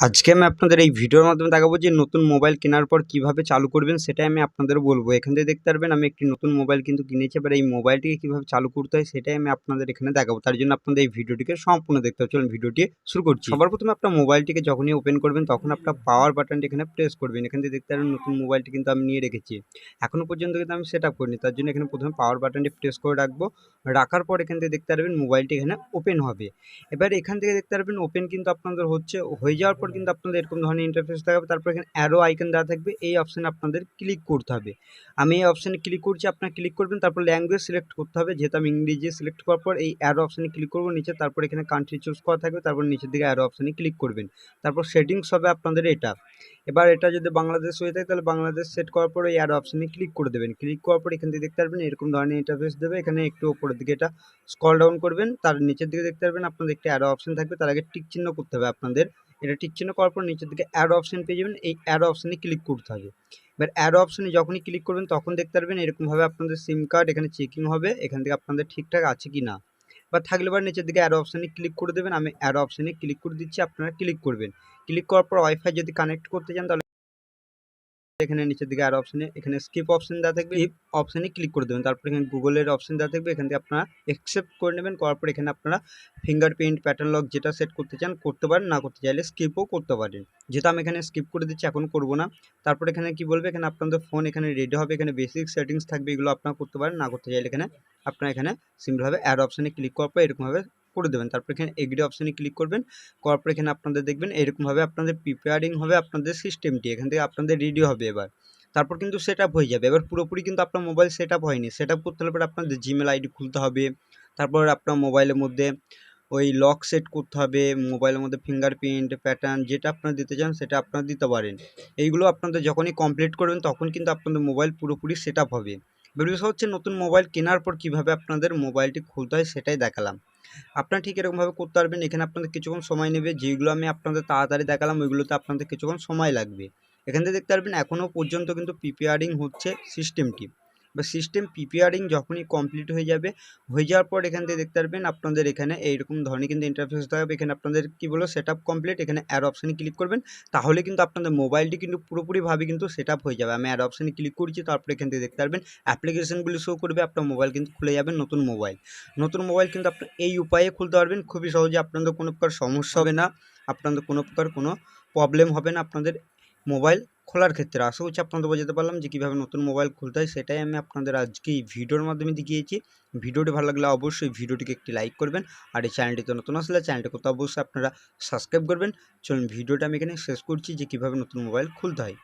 আজকে আমি আপনাদের এই ভিডিওর মাধ্যমে দেখাবো যে নতুন মোবাইল কেনার পর কীভাবে চালু করবেন সেটাই আমি আপনাদের বলব। এখান থেকে দেখতে পারবেন আমি একটি নতুন মোবাইল কিন্তু কিনেছি এবার এই মোবাইলটিকে কীভাবে চালু করতে হয় সেটাই আমি আপনাদের এখানে দেখাবো। তার জন্য আপনাদের এই ভিডিওটিকে সম্পূর্ণ দেখতে হবে। চলুন ভিডিওটি শুরু করছি। সবার প্রথমে আপনার মোবাইলটিকে যখনই ওপেন করবেন তখন আপনার পাওয়ার বাটনটি এখানে প্রেস করবেন। এখান থেকে দেখতে পারবেন নতুন মোবাইলটি কিন্তু আমি নিয়ে রেখেছি। এখনও পর্যন্ত কিন্তু আমি সেট আপ করিনি। তার জন্য এখানে প্রথমে পাওয়ার বাটনটি প্রেস করে রাখব। রাখার পর এখান থেকে দেখতে পারবেন মোবাইলটি এখানে ওপেন হবে। এবার এখান থেকে দেখতে পারবেন ওপেন কিন্তু আপনাদের হচ্ছে হয়ে যাওয়ার পর কিন্তু আপনাদের এরকম ধরনের ইন্টারফেস দেখাবে। তারপর এখানে অ্যারো আইকন দেওয়া থাকবে। এই অপশানে আপনাদের ক্লিক করতে হবে। আমি এই অপশানে ক্লিক করছি, আপনারা ক্লিক করবেন, তারপর ল্যাঙ্গুয়েজ সিলেক্ট করতে হবে। যেহেতু আমি ইংরেজি সিলেক্ট করার পর এই অ্যারো অপশানে ক্লিক করব নিচে। তারপর এখানে কান্ট্রি চুজ করা থাকবে। তারপর নিচের দিকে অ্যারো অপশানে ক্লিক করবেন। তারপর সেটিংস হবে আপনাদের এটা। এবার এটা যদি বাংলাদেশ হয়ে থাকে, তাহলে বাংলাদেশ সেট করার পর এই অ্যারো অপশানে ক্লিক করে দেবেন। ক্লিক করার পর এখান থেকে দেখতে পারবেন, এরকম ধরনের ইন্টারফেস দেবে। এখানে একটু ওপরের দিকে এটা স্কল ডাউন করবেন। তার নিচের দিকে দেখতে পারবেন, আপনাদের একটি অ্যারো অপশান থাকবে। তার আগে টিক চিহ্ন করতে হবে আপনাদের। এটা টিক চিহ্ন করার পর নিচের দিকে অ্যাড অপশন পেয়ে যাবেন। এই অ্যাড অপশনে ক্লিক করতে হবে। এবার অ্যাড অপশনে যখনই ক্লিক করবেন, তখন দেখতে পারবেন এরকমভাবে আপনাদের সিম কার্ড এখানে চেকিং হবে, এখান থেকে আপনাদের ঠিকঠাক আছে কি না বা থাকলে বা নিচের দিকে অ্যাড অপশানে ক্লিক করে দেবেন। আমি অ্যাড অপশানে ক্লিক করে দিচ্ছি, আপনারা ক্লিক করবেন। ক্লিক করার পর ওয়াইফাই যদি কানেক্ট করতে চান তাহলে এখানে নিচের দিকে আর অপশনে এখানে স্কিপ অপশন দেওয়া থাকবে স্কিপ অপশনে ক্লিক করে দেবেন। তারপর এখানে গুগলের অপশন দেওয়া থাকবে, এখান থেকে আপনারা অ্যাকসেপ্ট করে নেবেন, করার পর এখানে আপনারা ফিঙ্গারপ্রিন্ট প্যাটার্ন লক যেটা সেট করতে চান, করতে পারেন, না করতে চাইলে স্কিপও করতে পারেন। যেহেতু আমি এখানে স্কিপ করে দিচ্ছি, এখন করব না। তারপর এখানে কি বলবে? এখানে আপনাদের ফোন এখানে রেডি হবে, এখানে বেসিক সেটিংস থাকবে, এগুলো আপনারা করতে পারেন, না করতে চাইলে এখানে আপনারা এখানে সিম্পলভাবে অ্যাড অপশনে ক্লিক করার পর এরকমভাবে করে দেবেন। তারপর এখানে এগ্রি অপশানে ক্লিক করবেন। করার পর এখানে আপনাদের দেখবেন এরকমভাবে আপনাদের প্রিপেয়ারিং হবে আপনাদের সিস্টেমটি এখান থেকে আপনাদের রেডি হবে এবার। তারপর কিন্তু সেট হয়ে যাবে। এবার পুরোপুরি কিন্তু আপনার মোবাইল সেট হয়নি। সেট আপ করতে হলে আপনাদের জিমেল আইডি খুলতে হবে। তারপর আপনার মোবাইলের মধ্যে ওই লক সেট করতে হবে। মোবাইলের মধ্যে ফিঙ্গারপ্রিন্ট প্যাটার্ন যেটা আপনারা দিতে চান সেটা আপনারা দিতে পারেন। এইগুলো আপনাদের যখনই কমপ্লিট করবেন তখন কিন্তু আপনাদের মোবাইল পুরোপুরি সেট হবে। ভিডিওস হচ্ছে নতুন মোবাইল কেনার পর কীভাবে আপনাদের মোবাইলটি খুলতে হয় সেটাই দেখালাম। আপনারা ঠিক এরকমভাবে করতে পারবেন। এখানে আপনাদের কিছুক্ষণ সময় নেবে। যেগুলো আমি আপনাদের তাড়াতাড়ি দেখালাম, ওইগুলোতে আপনাদের কিছুক্ষণ সময় লাগবে। এখান থেকে দেখতে পারবেন এখনও পর্যন্ত কিন্তু প্রিপেয়ারিং হচ্ছে সিস্টেমটি বা সিস্টেম প্রিপেয়ারিং যখনই কমপ্লিট হয়ে যাবে, হয়ে যাওয়ার পর এখান থেকে দেখতে পারবেন আপনাদের এখানে এইরকম ধরনের কিন্তু ইন্টারফেস থাকবে এখানে আপনাদের কী বলো সেট আপ কমপ্লিট এখানে অ্যাড অপশানে ক্লিক করবেন। তাহলে কিন্তু আপনাদের মোবাইলটি কিন্তু পুরোপুরিভাবে কিন্তু সেট আপ হয়ে যাবে। আমি অ্যাড অপশানে ক্লিক করছি, তারপরে এখান থেকে দেখতে পারবেন অ্যাপ্লিকেশনগুলি শো করবে, আপনার মোবাইল কিন্তু খুলে যাবে নতুন মোবাইল নতুন মোবাইল কিন্তু আপনার এই উপায়ে খুলতে পারবেন। খুবই সহজে আপনাদের কোনো প্রকার সমস্যা হবে না, আপনাদের কোনো প্রকার কোনো প্রবলেম হবে না, আপনাদের মোবাইল খোলার ক্ষেত্রে। আশা করছি আপনাদের বোঝাতে পারলাম যে কীভাবে নতুন মোবাইল খুলতে হয়, সেটাই আমি আপনাদের আজকে এই ভিডিওর মাধ্যমে দেখিয়েছি। ভিডিওটি ভালো লাগলে অবশ্যই ভিডিওটিকে একটি লাইক করবেন আর এই চ্যানেলটিতে নতুন আসলে চ্যানেলটি করতে অবশ্যই আপনারা সাবস্ক্রাইব করবেন। চলুন, ভিডিওটা আমি এখানে শেষ করছি যে কীভাবে নতুন মোবাইল খুলতে হয়।